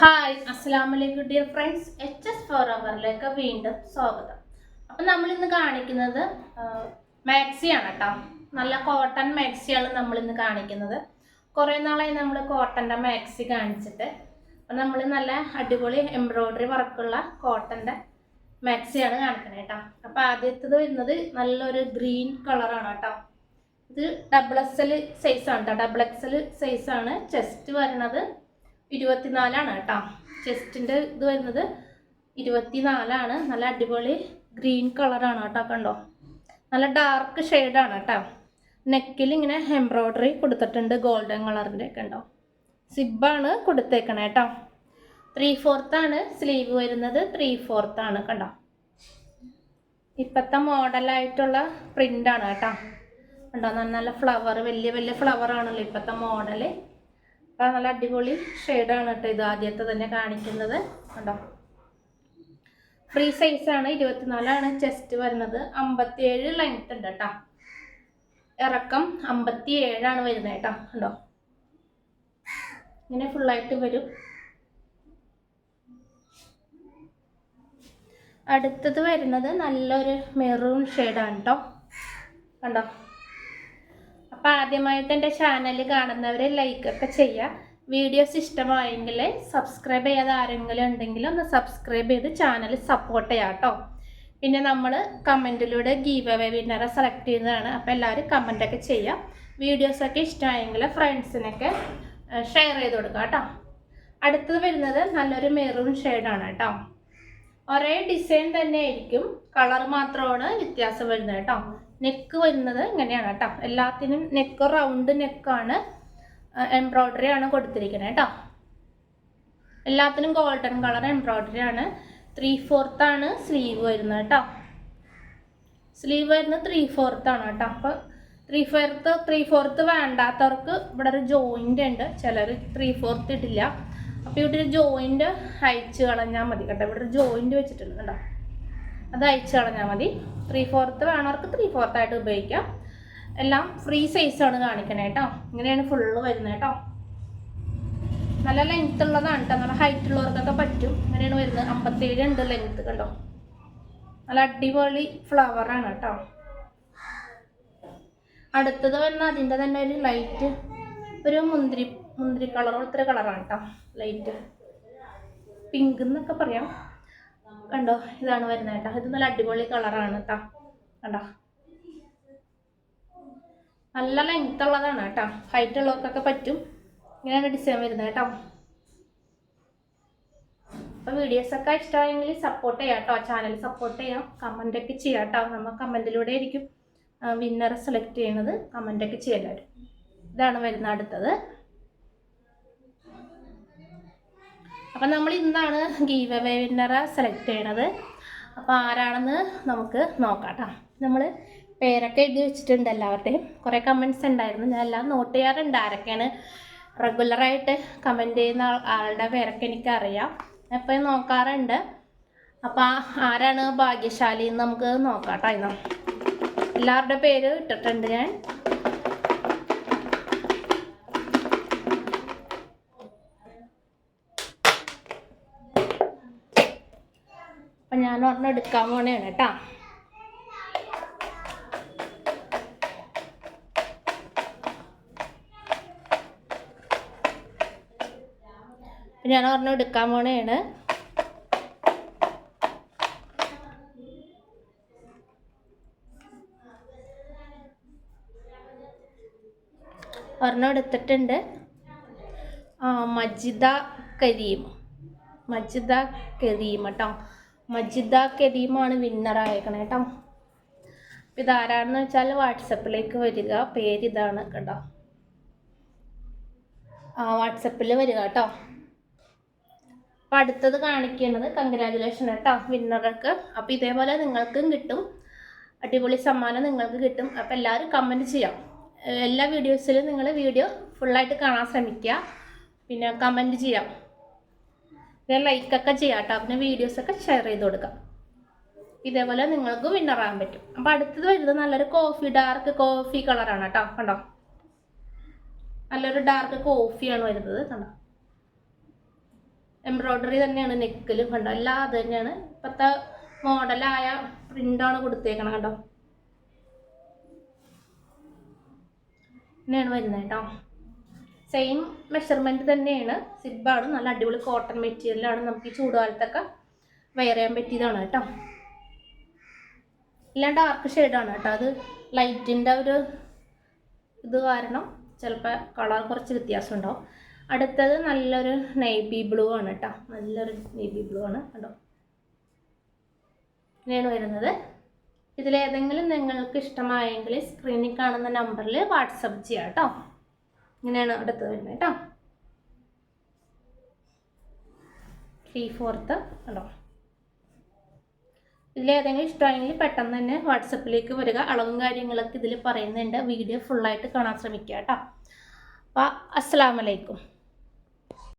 Hi അസ്സാം വലൈക്കും dear friends H S four അവറിലേക്ക് വീണ്ടും സ്വാഗതം. അപ്പം നമ്മൾ ഇന്ന് കാണിക്കുന്നത് മാക്സിയാണ് കേട്ടോ. നല്ല കോട്ടൺ മാക്സിയാണ് നമ്മൾ ഇന്ന് കാണിക്കുന്നത്. കുറേ നാളായി നമ്മൾ കോട്ടന്റെ മാക്സി കാണിച്ചിട്ട്. അപ്പം നമ്മൾ നല്ല അടിപൊളി എംബ്രോയ്ഡറി വർക്കുള്ള കോട്ടന്റെ മാക്സിയാണ് കാണിക്കുന്നത് കേട്ടോ. അപ്പം ആദ്യത്തേത് വരുന്നത് നല്ലൊരു ഗ്രീൻ കളറാണ് കേട്ടോ. ഇത് ഡബിൾ എക്സ് എൽ സൈസാണ് കേട്ടോ. ഡബിൾ എക്സ് എൽ സൈസാണ് ചെസ്റ്റ് വരുന്നത് ഇരുപത്തിനാലാണ് കേട്ടോ. ചെസ്റ്റിന്റെ ഇത് വരുന്നത് ഇരുപത്തിനാലാണ്. നല്ല അടിപൊളി ഗ്രീൻ കളറാണ് കേട്ടോ കണ്ടോ. നല്ല ഡാർക്ക് ഷെയ്ഡാണ് കേട്ടോ. നെക്കിൽ ഇങ്ങനെ എംബ്രോയ്ഡറി കൊടുത്തിട്ടുണ്ട് ഗോൾഡൻ കളറിന്റെ ഒക്കെ ഉണ്ടോ. സിബാണ് കൊടുത്തേക്കണേ കേട്ടോ. ത്രീ ഫോർത്താണ് സ്ലീവ് വരുന്നത്. ത്രീ ഫോർത്താണ് കണ്ടോ. ഇപ്പോഴത്തെ മോഡലായിട്ടുള്ള പ്രിന്റാണ് കേട്ടോ. കണ്ടോ നല്ല ഫ്ലവർ വലിയ വലിയ ഫ്ലവറാണല്ലോ ഇപ്പോഴത്തെ മോഡൽ അപ്പോൾ നല്ല അടിപൊളി ഷെയ്ഡാണ് കേട്ടോ ഇത് ആദ്യത്തെ തന്നെ കാണിക്കുന്നത്. കണ്ടോ? ഫ്രീ സൈസാണ് ഇരുപത്തിനാലാണ് ചെസ്റ്റ് വരുന്നത്. അമ്പത്തിയേഴ് ലെങ്ത് ഉണ്ട് കേട്ടോ. ഇറക്കം അമ്പത്തി ഏഴാണ് വരുന്നത് കേട്ടോ. കണ്ടോ? ഇങ്ങനെ ഫുള്ളായിട്ട് വരും. അടുത്തത് വരുന്നത് നല്ലൊരു മെറൂൺ ഷെയ്ഡാണ് കേട്ടോ. കണ്ടോ? അപ്പോൾ ആദ്യമായിട്ട് എന്റെ ചാനൽ കാണുന്നവർ ലൈക്കൊക്കെ ചെയ്യുക വീഡിയോസ് ഇഷ്ടമായെങ്കിൽ സബ്സ്ക്രൈബ് ചെയ്യാതെ ആരെങ്കിലും ഉണ്ടെങ്കിൽ ഒന്ന് സബ്സ്ക്രൈബ് ചെയ്ത് ചാനൽ സപ്പോർട്ട് ചെയ്യാം കേട്ടോ പിന്നെ നമ്മൾ കമന്റിലൂടെ ഗീവ് അവേ വിന്നറെ സെലക്ട് ചെയ്യുന്നതാണ്. അപ്പോൾ എല്ലാവരും കമന്റൊക്കെ ചെയ്യാം. വീഡിയോസൊക്കെ ഇഷ്ടമായെങ്കിൽ ഫ്രണ്ട്സിനൊക്കെ ഷെയർ ചെയ്ത് കൊടുക്കുക കേട്ടോ അടുത്തത് വരുന്നത് നല്ലൊരു മെറൂൺ ഷെയ്ഡാണ് കേട്ടോ ഒരേ ഡിസൈൻ തന്നെ ആയിരിക്കും കളർ മാത്രമാണ് വ്യത്യാസം വരുന്നത് കേട്ടോ. നെക്ക് വരുന്നത് ഇങ്ങനെയാണ് കേട്ടോ. എല്ലാത്തിനും നെക്ക് റൗണ്ട് നെക്കാണ് എംബ്രോയ്ഡറി ആണ് കൊടുത്തിരിക്കുന്നത് കേട്ടോ. എല്ലാത്തിനും ഗോൾഡൻ കളർ എംബ്രോയ്ഡറി ആണ്. ത്രീ ആണ് സ്ലീവ് വരുന്നത് കേട്ടോ. സ്ലീവ് വരുന്നത് ത്രീ ആണ് കേട്ടോ. അപ്പോൾ ത്രീ ഫോർത്ത് ത്രീ ഫോർത്ത് വേണ്ടാത്തവർക്ക് ഇവിടെ ഒരു ജോയിന്റ് ഉണ്ട്. ചിലർ ത്രീ ഫോർത്ത് ഇട്ടില്ല അപ്പോൾ ഇവിടെ ഒരു ജോയിന്റ് അയച്ച് കളഞ്ഞാൽ മതി കേട്ടോ. ഇവിടെ ഒരു ജോയിന്റ് വെച്ചിട്ടുണ്ട് കേട്ടോ അത് അയച്ച് കളഞ്ഞാൽ മതി. ത്രീ ഫോർത്ത് വേണവർക്ക് ത്രീ ഫോർത്ത് ആയിട്ട് ഉപയോഗിക്കാം. എല്ലാം ഫ്രീ സൈസാണ് കാണിക്കണേ കേട്ടോ. ഇങ്ങനെയാണ് ഫുള്ള് വരുന്നത് കേട്ടോ. നല്ല ലെങ്ത് ഉള്ളതാണ് കേട്ടോ. നല്ല ഹൈറ്റ് ഉള്ളവർക്കൊക്കെ പറ്റും. ഇങ്ങനെയാണ് വരുന്നത്. അമ്പത്തേഴ് ഉണ്ട് ലെങ്ത് കണ്ടോ? നല്ല അടിപൊളി ഫ്ലവറാണ് കേട്ടോ. അടുത്തത് വന്ന അതിന്റെ തന്നെ ഒരു ലൈറ്റ് ഒരു മുന്തിരി മുന്തിരി കളർ പോലത്തെ കളറാണ് കേട്ടോ ലൈറ്റ് പിങ്ക് എന്നൊക്കെ പറയാം. കണ്ടോ? ഇതാണ് വരുന്നത് കേട്ടോ ഇത് നല്ല അടിപൊളി കളറാണ് കേട്ടോ കണ്ടോ? നല്ല ലെങ്ത് ഉള്ളതാണ് കേട്ടോ ഹൈറ്റ് ഉള്ളവർക്കൊക്കെ പറ്റും. ഇങ്ങനെയാണ് ഡിസൈൻ വരുന്നത് കേട്ടോ അപ്പോൾ വീഡിയോസൊക്കെ ഇഷ്ടമായെങ്കിൽ സപ്പോർട്ട് ചെയ്യാം കേട്ടോ ചാനൽ സപ്പോർട്ട് ചെയ്യാം. കമന്റൊക്കെ ചെയ്യാം കേട്ടോ നമ്മൾ കമന്റിലൂടെ ആയിരിക്കും. വിന്നറെ സെലക്ട് ചെയ്യണത് കമന്റൊക്കെ ചെയ്യാം ഇതാണ് വരുന്ന അടുത്തത്. അപ്പം നമ്മൾ ഇന്നാണ് ഗീവ് അവേ വിന്നറെ സെലക്ട് ചെയ്യണത്. അപ്പോൾ ആരാണെന്ന് നമുക്ക് നോക്കാം കേട്ടോ നമ്മൾ പേരൊക്കെ എഴുതി വെച്ചിട്ടുണ്ട് എല്ലാവരുടെയും. കുറേ കമന്റ്സ് ഉണ്ടായിരുന്നു. ഞാൻ എല്ലാം നോട്ട് ചെയ്യാറുണ്ട് ആരൊക്കെയാണ്. റെഗുലറായിട്ട് കമന്റ് ചെയ്യുന്ന ആളുടെ പേരൊക്കെ എനിക്കറിയാം. എപ്പോഴും നോക്കാറുണ്ട്. അപ്പോൾ ആരാണ് ഭാഗ്യശാലി എന്ന് നമുക്ക് നോക്കാം കേട്ടോ ഇന്ന്. എല്ലാവരുടെ പേര് ഇട്ടിട്ടുണ്ട് ഞാൻ. അപ്പം ഞാൻ ഒരെണ്ണം എടുക്കാൻ പോണേണ് കേട്ടോ അപ്പം ഞാൻ ഒരെണ്ണം എടുക്കാൻ പോണേണ്. ഒരെണ്ണം എടുത്തിട്ടുണ്ട്. മജിദ കരീം. മജിദ കരീം കേട്ടോ മജിദ കരീമാണ് വിന്നർ ആയേക്കണേ കേട്ടോ. അപ്പം ഇതാരാണെന്ന് വെച്ചാൽ വാട്സപ്പിലേക്ക് വരിക. പേര് ഇതാണ് കേട്ടോ ആ വാട്സപ്പിൽ വരിക കേട്ടോ. അപ്പം അടുത്തത് കാണിക്കുന്നത് കൺഗ്രാജുലേഷൻ കേട്ടോ വിന്നർക്ക് അപ്പോൾ ഇതേപോലെ നിങ്ങൾക്കും കിട്ടും. അടിപൊളി സമ്മാനം നിങ്ങൾക്ക് കിട്ടും. അപ്പോൾ എല്ലാവരും കമന്റ് ചെയ്യാം. എല്ലാ വീഡിയോസിലും നിങ്ങൾ വീഡിയോ ഫുള്ളായിട്ട് കാണാൻ ശ്രമിക്കുക. പിന്നെ കമന്റ് ചെയ്യാം. പിന്നെ ലൈക്കൊക്കെ ചെയ്യാം കേട്ടോ പിന്നെ വീഡിയോസൊക്കെ ഷെയർ ചെയ്ത് കൊടുക്കാം. ഇതേപോലെ നിങ്ങൾക്ക് വിന്നറാൻ പറ്റും. അപ്പോൾ അടുത്തത് വരുന്നത് നല്ലൊരു കോഫി ഡാർക്ക് കോഫി കളറാണ് കേട്ടോ. കണ്ടോ? നല്ലൊരു ഡാർക്ക് കോഫിയാണ് വരുന്നത്. കണ്ടോ? എംബ്രോയ്ഡറി തന്നെയാണ് നെക്കിലും കണ്ടോ? എല്ലാം അത് തന്നെയാണ്. ഇപ്പോഴത്തെ മോഡലായ പ്രിന്റാണ് കൊടുത്തേക്കണം കണ്ടോ? ഇങ്ങനെയാണ് വരുന്നത് കേട്ടോ. സെയിം മെഷർമെന്റ് തന്നെയാണ്. സിബാണ് നല്ല അടിപൊളി കോട്ടൺ മെറ്റീരിയലാണ് നമുക്ക് ഈ ചൂടുകാലത്തൊക്കെ വെയർ ചെയ്യാൻ പറ്റിയതാണ് കേട്ടോ. എല്ലാം ഡാർക്ക് ഷെയ്ഡാണ് കേട്ടോ. അത് ലൈറ്റിന്റെ ഒരു ഇത് കാരണം ചിലപ്പോൾ കളർ കുറച്ച് വ്യത്യാസം ഉണ്ടാവും. അടുത്തത് നല്ലൊരു നേവി ബ്ലൂ ആണ് കേട്ടോ. നല്ലൊരു നേവി ബ്ലൂ ആണ് കേട്ടോ ഇങ്ങനെയാണ് വരുന്നത്. ഇതിലേതെങ്കിലും നിങ്ങൾക്ക് ഇഷ്ടമായെങ്കിൽ സ്ക്രീനിൽ കാണുന്ന നമ്പറിൽ വാട്സപ്പ് ചെയ്യാം കേട്ടോ. ഇങ്ങനെയാണ് അടുത്ത് വരുന്നത് കേട്ടോ. ത്രീ ഫോർത്ത് കേട്ടോ ഇതിലേതെങ്കിലും ഇഷ്ടമായെങ്കിൽ പെട്ടെന്ന് തന്നെ വാട്സപ്പിലേക്ക് വരിക. അളവും കാര്യങ്ങളൊക്കെ ഇതിൽ പറയുന്നുണ്ട്. വീഡിയോ ഫുള്ളായിട്ട് കാണാൻ ശ്രമിക്കുക കേട്ടോ. അപ്പോൾ അസ്സാമലൈക്കും